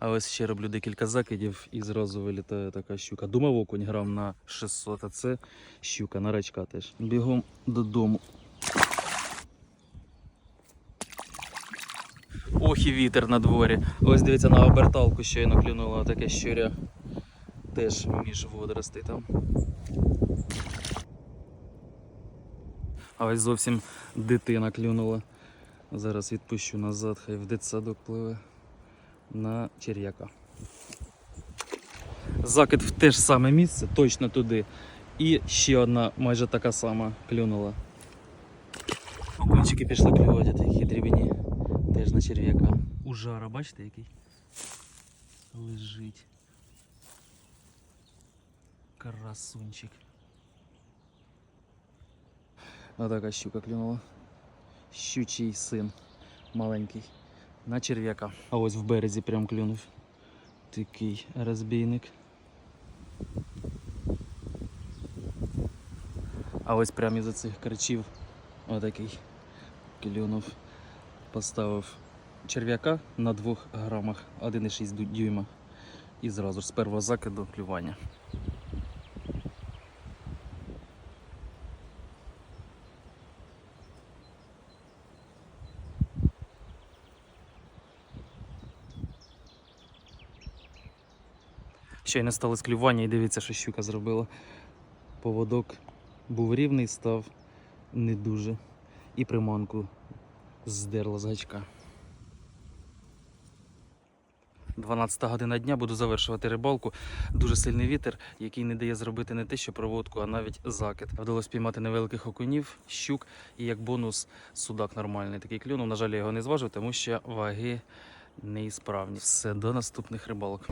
А ось ще роблю декілька закидів і зразу вилітає така щука. Думав окунь грам на 600, а це щука на рачка теж. Бігом додому. Ох і вітер на дворі. Ось дивіться на оберталку щойно клюнула таке щуря. Теж між водоростей там. А ось зовсім дитина клюнула. Зараз відпущу назад, хай в дитсадок пливе на черв'яка. Закид в те ж саме місце, точно туди. І ще одна майже така сама клюнула. Окунчики пішли клювати, такі дрібні. Теж на черв'яка. У жара, бачите який? Лежить. Красунчик. Отака щука клюнула. Щучий син маленький. На черв'яка. А ось в березі прям клюнув. Такий розбійник. А ось прямо із цих кричів отакий клюнув. Поставив черв'яка на 2 грамах 1,6 дюйма. І зразу з першого закиду клювання. Ще й не сталося клювання і дивіться, що щука зробила. Поводок був рівний, став не дуже. І приманку здерла з гачка. 12 година дня буду завершувати рибалку. Дуже сильний вітер, який не дає зробити не те, що проводку, а навіть закид. Вдалося піймати невеликих окунів, щук і як бонус судак нормальний такий клюнув. На жаль, я його не зважив, тому що ваги неісправні. Все, до наступних рибалок.